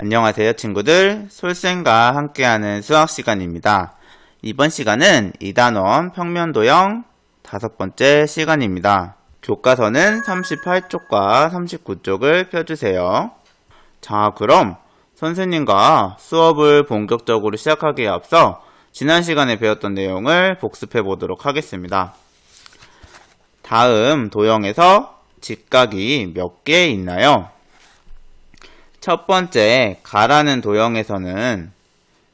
안녕하세요 친구들 솔쌤과 함께하는 수학 시간입니다. 이번 시간은 2단원 평면도형 다섯 번째 시간입니다. 교과서는 38쪽과 39쪽을 펴주세요. 자 그럼 선생님과 수업을 본격적으로 시작하기에 앞서 지난 시간에 배웠던 내용을 복습해 보도록 하겠습니다. 다음 도형에서 직각이 몇 개 있나요? 첫 번째 가라는 도형에서는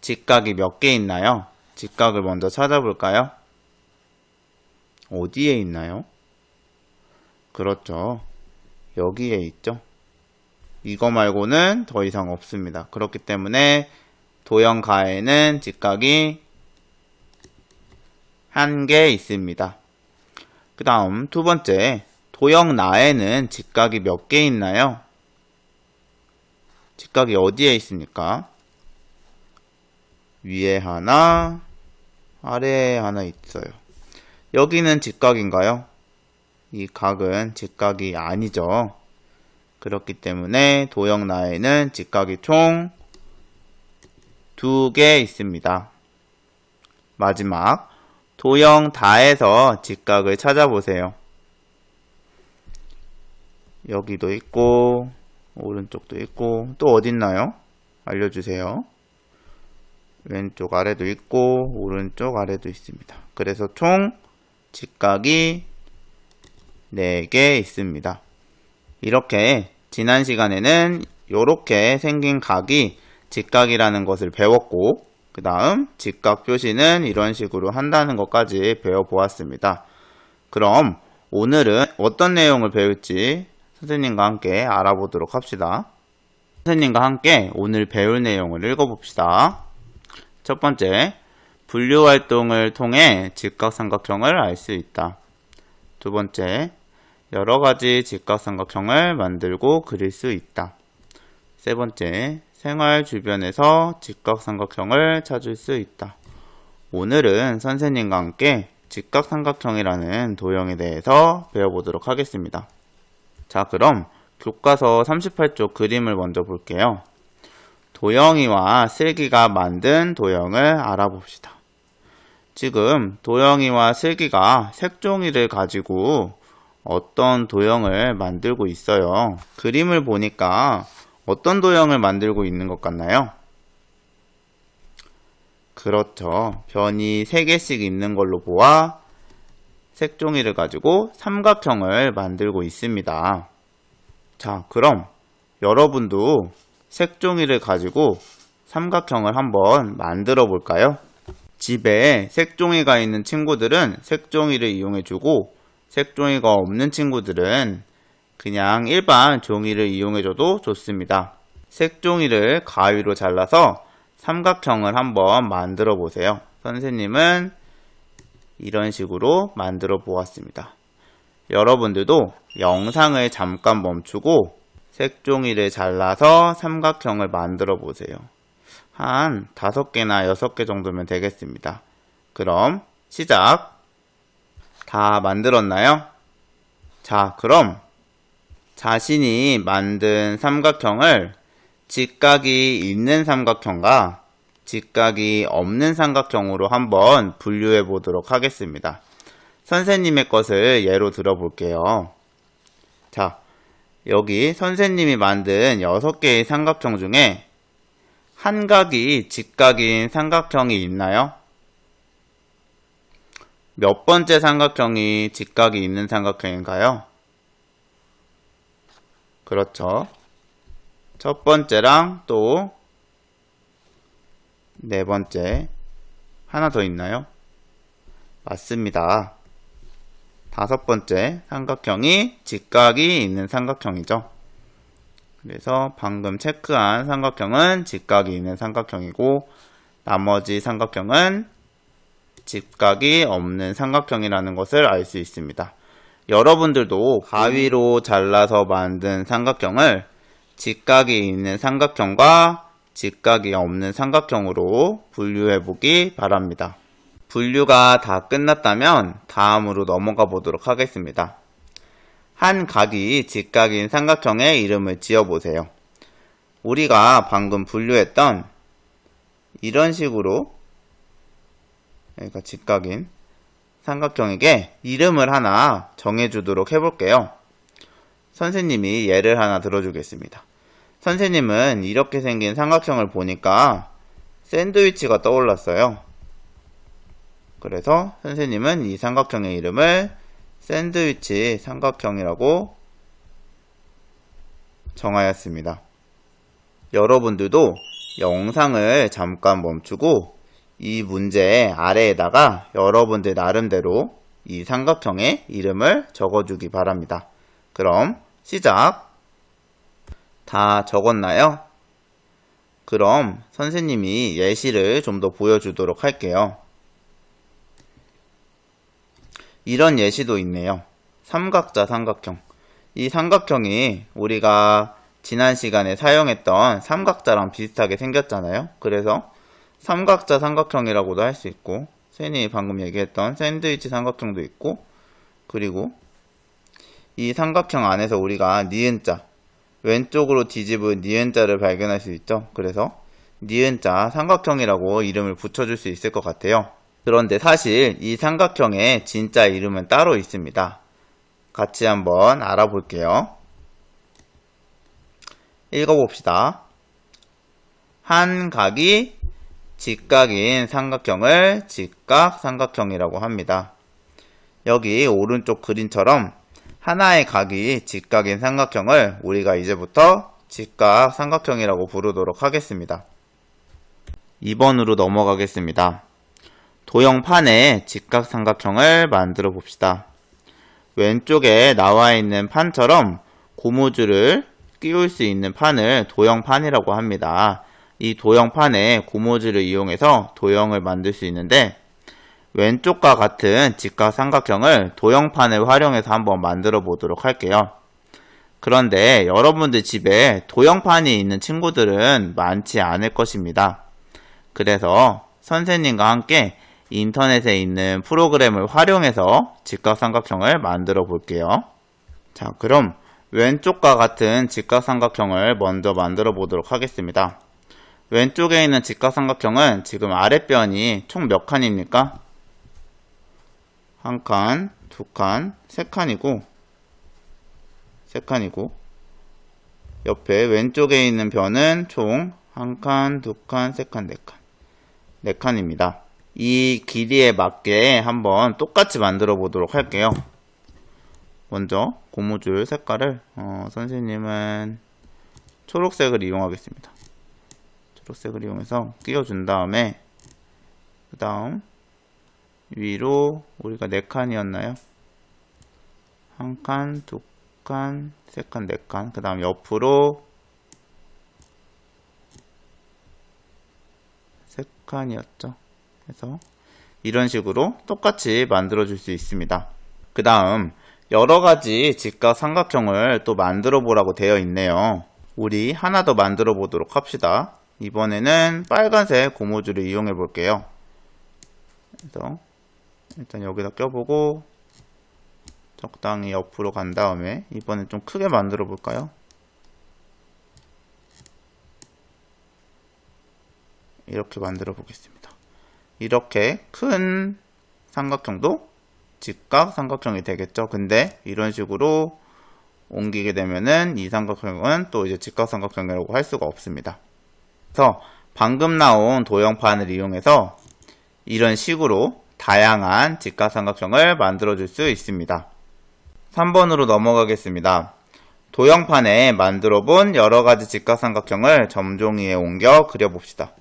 직각이 몇 개 있나요? 직각을 먼저 찾아볼까요? 어디에 있나요? 그렇죠. 여기에 있죠. 이거 말고는 더 이상 없습니다. 그렇기 때문에 도형 가에는 직각이 한 개 있습니다. 그 다음 두 번째 도형 나에는 직각이 몇 개 있나요? 직각이 어디에 있습니까? 위에 하나, 아래에 하나 있어요. 여기는 직각인가요? 이 각은 직각이 아니죠. 그렇기 때문에 도형 나에는 직각이 총 두 개 있습니다. 마지막 도형 다에서 직각을 찾아보세요. 여기도 있고 오른쪽도 있고 또 어딨나요? 알려주세요. 왼쪽 아래도 있고 오른쪽 아래도 있습니다. 그래서 총 직각이 4개 있습니다. 이렇게 지난 시간에는 이렇게 생긴 각이 직각이라는 것을 배웠고 그 다음 직각 표시는 이런 식으로 한다는 것까지 배워보았습니다. 그럼 오늘은 어떤 내용을 배울지 선생님과 함께 알아보도록 합시다. 선생님과 함께 오늘 배울 내용을 읽어봅시다. 첫 번째, 분류 활동을 통해 직각삼각형을 알 수 있다. 두 번째, 여러 가지 직각삼각형을 만들고 그릴 수 있다. 세 번째, 생활 주변에서 직각삼각형을 찾을 수 있다. 오늘은 선생님과 함께 직각삼각형이라는 도형에 대해서 배워보도록 하겠습니다. 자, 그럼 교과서 38쪽 그림을 먼저 볼게요. 도영이와 슬기가 만든 도형을 알아봅시다. 지금 도영이와 슬기가 색종이를 가지고 어떤 도형을 만들고 있어요. 그림을 보니까 어떤 도형을 만들고 있는 것 같나요? 그렇죠. 변이 3개씩 있는 걸로 보아 색종이를 가지고 삼각형을 만들고 있습니다. 자, 그럼 여러분도 색종이를 가지고 삼각형을 한번 만들어 볼까요? 집에 색종이가 있는 친구들은 색종이를 이용해 주고 색종이가 없는 친구들은 그냥 일반 종이를 이용해 줘도 좋습니다. 색종이를 가위로 잘라서 삼각형을 한번 만들어 보세요. 선생님은 이런 식으로 만들어 보았습니다. 여러분들도 영상을 잠깐 멈추고 색종이를 잘라서 삼각형을 만들어 보세요. 한 다섯 개나 여섯 개 정도면 되겠습니다. 그럼 시작! 다 만들었나요? 자, 그럼 자신이 만든 삼각형을 직각이 있는 삼각형과 직각이 없는 삼각형으로 한번 분류해 보도록 하겠습니다. 선생님의 것을 예로 들어볼게요. 자, 여기 선생님이 만든 6개의 삼각형 중에 한 각이 직각인 삼각형이 있나요? 몇 번째 삼각형이 직각이 있는 삼각형인가요? 그렇죠. 첫 번째랑 또 네 번째 하나 더 있나요? 맞습니다. 다섯 번째 삼각형이 직각이 있는 삼각형이죠. 그래서 방금 체크한 삼각형은 직각이 있는 삼각형이고 나머지 삼각형은 직각이 없는 삼각형이라는 것을 알 수 있습니다. 여러분들도 가위로 잘라서 만든 삼각형을 직각이 있는 삼각형과 직각이 없는 삼각형으로 분류해 보기 바랍니다. 분류가 다 끝났다면 다음으로 넘어가 보도록 하겠습니다. 한 각이 직각인 삼각형의 이름을 지어 보세요. 우리가 방금 분류했던 이런 식으로 여기가 직각인 삼각형에게 이름을 하나 정해주도록 해볼게요. 선생님이 예를 하나 들어주겠습니다. 선생님은 이렇게 생긴 삼각형을 보니까 샌드위치가 떠올랐어요. 그래서 선생님은 이 삼각형의 이름을 샌드위치 삼각형이라고 정하였습니다. 여러분들도 영상을 잠깐 멈추고 이 문제 아래에다가 여러분들 나름대로 이 삼각형의 이름을 적어주기 바랍니다. 그럼 시작! 다 적었나요? 그럼 선생님이 예시를 좀 더 보여주도록 할게요. 이런 예시도 있네요. 삼각자 삼각형. 이 삼각형이 우리가 지난 시간에 사용했던 삼각자랑 비슷하게 생겼잖아요. 그래서 삼각자 삼각형이라고도 할 수 있고 쌤이 방금 얘기했던 샌드위치 삼각형도 있고 그리고 이 삼각형 안에서 우리가 니은자 왼쪽으로 뒤집은 니은자를 발견할 수 있죠. 그래서 니은자 삼각형이라고 이름을 붙여줄 수 있을 것 같아요. 그런데 사실 이 삼각형의 진짜 이름은 따로 있습니다. 같이 한번 알아볼게요. 읽어봅시다. 한 각이 직각인 삼각형을 직각 삼각형이라고 합니다. 여기 오른쪽 그림처럼 하나의 각이 직각인 삼각형을 우리가 이제부터 직각 삼각형이라고 부르도록 하겠습니다. 2번으로 넘어가겠습니다. 도형판에 직각 삼각형을 만들어 봅시다. 왼쪽에 나와 있는 판처럼 고무줄을 끼울 수 있는 판을 도형판이라고 합니다. 이 도형판에 고무줄을 이용해서 도형을 만들 수 있는데 왼쪽과 같은 직각 삼각형을 도형판을 활용해서 한번 만들어 보도록 할게요. 그런데 여러분들 집에 도형판이 있는 친구들은 많지 않을 것입니다. 그래서 선생님과 함께 인터넷에 있는 프로그램을 활용해서 직각삼각형을 만들어 볼게요. 자, 그럼 왼쪽과 같은 직각삼각형을 먼저 만들어 보도록 하겠습니다. 왼쪽에 있는 직각삼각형은 지금 아랫변이 총 몇 칸입니까? 한 칸, 두 칸, 세 칸이고, 세 칸이고, 옆에 왼쪽에 있는 변은 총 한 칸, 두 칸, 세 칸, 네 칸. 네 칸입니다. 이 길이에 맞게 한번 똑같이 만들어 보도록 할게요. 먼저 고무줄 색깔을 어, 선생님은 초록색을 이용하겠습니다. 초록색을 이용해서 끼워준 다음에 그 다음 위로 우리가 네 칸이었나요? 한 칸, 두 칸, 세 칸, 네 칸. 그 다음 옆으로 세 칸이었죠. 그래서 이런 식으로 똑같이 만들어 줄 수 있습니다. 그 다음 여러 가지 직각 삼각형을 또 만들어 보라고 되어 있네요. 우리 하나 더 만들어 보도록 합시다. 이번에는 빨간색 고무줄을 이용해 볼게요. 그래서 일단 여기다 껴보고 적당히 옆으로 간 다음에 이번엔 좀 크게 만들어 볼까요? 이렇게 만들어 보겠습니다. 이렇게 큰 삼각형도 직각 삼각형이 되겠죠. 근데 이런 식으로 옮기게 되면은 이 삼각형은 또 이제 직각 삼각형이라고 할 수가 없습니다. 그래서 방금 나온 도형판을 이용해서 이런 식으로 다양한 직각삼각형을 만들어 줄 수 있습니다. 3번으로 넘어가겠습니다. 도형판에 만들어 본 여러 가지 직각삼각형을 점종이에 옮겨 그려봅시다.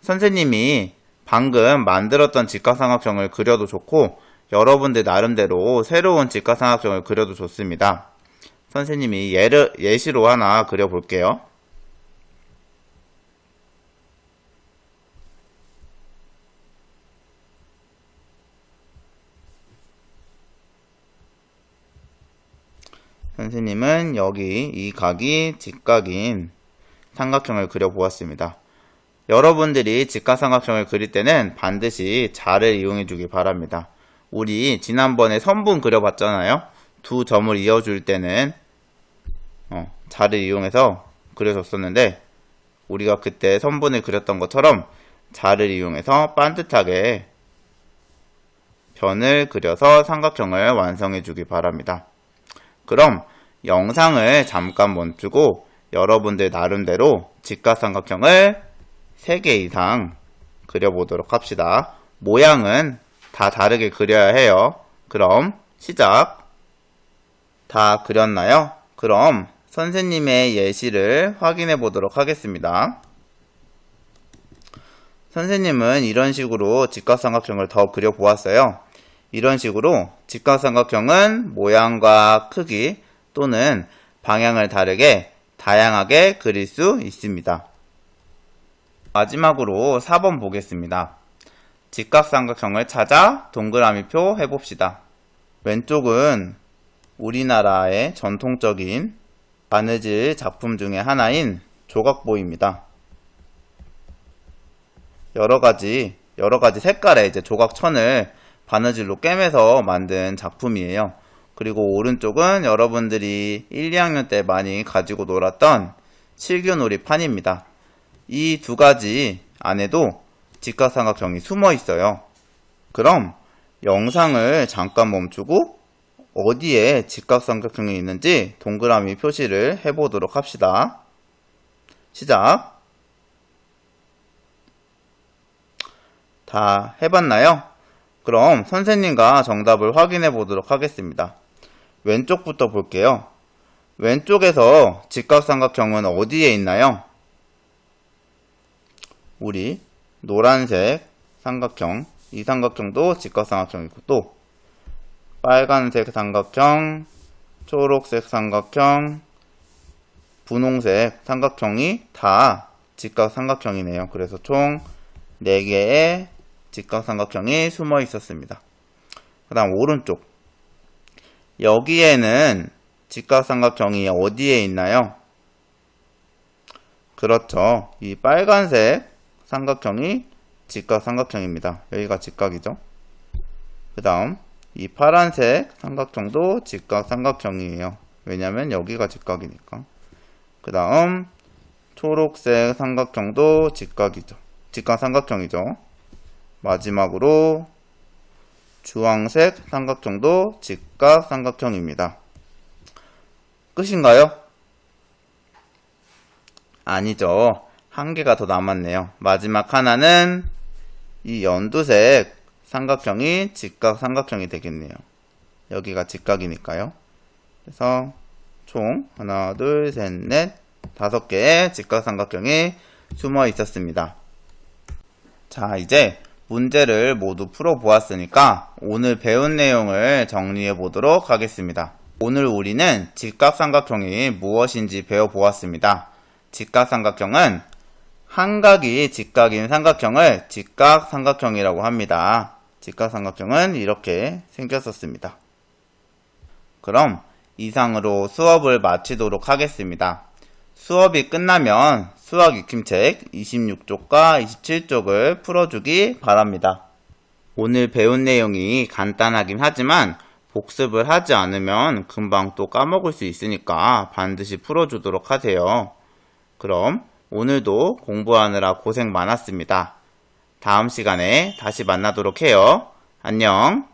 선생님이 방금 만들었던 직각삼각형을 그려도 좋고 여러분들 나름대로 새로운 직각삼각형을 그려도 좋습니다. 선생님이 예를, 예시로 하나 그려볼게요. 선생님은 여기 이 각이 직각인 삼각형을 그려보았습니다. 여러분들이 직각삼각형을 그릴 때는 반드시 자를 이용해 주기 바랍니다. 우리 지난번에 선분 그려봤잖아요. 두 점을 이어줄 때는 어, 자를 이용해서 그려줬었는데 우리가 그때 선분을 그렸던 것처럼 자를 이용해서 반듯하게 변을 그려서 삼각형을 완성해 주기 바랍니다. 그럼 영상을 잠깐 멈추고 여러분들 나름대로 직각삼각형을 3개 이상 그려보도록 합시다. 모양은 다 다르게 그려야 해요. 그럼 시작! 다 그렸나요? 그럼 선생님의 예시를 확인해 보도록 하겠습니다. 선생님은 이런 식으로 직각삼각형을 더 그려보았어요. 이런 식으로 직각삼각형은 모양과 크기 또는 방향을 다르게 다양하게 그릴 수 있습니다. 마지막으로 4번 보겠습니다. 직각삼각형을 찾아 동그라미표 해봅시다. 왼쪽은 우리나라의 전통적인 바느질 작품 중에 하나인 조각보입니다. 여러 가지 여러 가지 색깔의 이제 조각천을 바느질로 꿰매서 만든 작품이에요. 그리고 오른쪽은 여러분들이 1, 2학년 때 많이 가지고 놀았던 칠교놀이 판입니다. 이 두 가지 안에도 직각삼각형이 숨어 있어요. 그럼 영상을 잠깐 멈추고 어디에 직각삼각형이 있는지 동그라미 표시를 해보도록 합시다. 시작. 다 해봤나요? 그럼 선생님과 정답을 확인해 보도록 하겠습니다. 왼쪽부터 볼게요. 왼쪽에서 직각삼각형은 어디에 있나요? 우리 노란색 삼각형, 이 삼각형도 직각삼각형이고 또 빨간색 삼각형, 초록색 삼각형, 분홍색 삼각형이 다 직각삼각형이네요. 그래서 총 4개의 직각삼각형이 숨어 있었습니다. 그 다음 오른쪽 여기에는 직각삼각형이 어디에 있나요? 그렇죠. 이 빨간색 삼각형이 직각삼각형입니다. 여기가 직각이죠. 그 다음 이 파란색 삼각형도 직각삼각형이에요. 왜냐면 여기가 직각이니까. 그 다음 초록색 삼각형도 직각이죠. 직각삼각형이죠. 마지막으로 주황색 삼각형도 직각 삼각형입니다. 끝인가요? 아니죠. 한 개가 더 남았네요. 마지막 하나는 이 연두색 삼각형이 직각 삼각형이 되겠네요. 여기가 직각이니까요. 그래서 총 하나, 둘, 셋, 넷, 다섯 개의 직각 삼각형이 숨어 있었습니다. 자, 이제 문제를 모두 풀어보았으니까 오늘 배운 내용을 정리해 보도록 하겠습니다. 오늘 우리는 직각삼각형이 무엇인지 배워보았습니다. 직각삼각형은 한각이 직각인 삼각형을 직각삼각형이라고 합니다. 직각삼각형은 이렇게 생겼었습니다. 그럼 이상으로 수업을 마치도록 하겠습니다. 수업이 끝나면 수학 익힘책 26쪽과 27쪽을 풀어주기 바랍니다. 오늘 배운 내용이 간단하긴 하지만 복습을 하지 않으면 금방 또 까먹을 수 있으니까 반드시 풀어주도록 하세요. 그럼 오늘도 공부하느라 고생 많았습니다. 다음 시간에 다시 만나도록 해요. 안녕.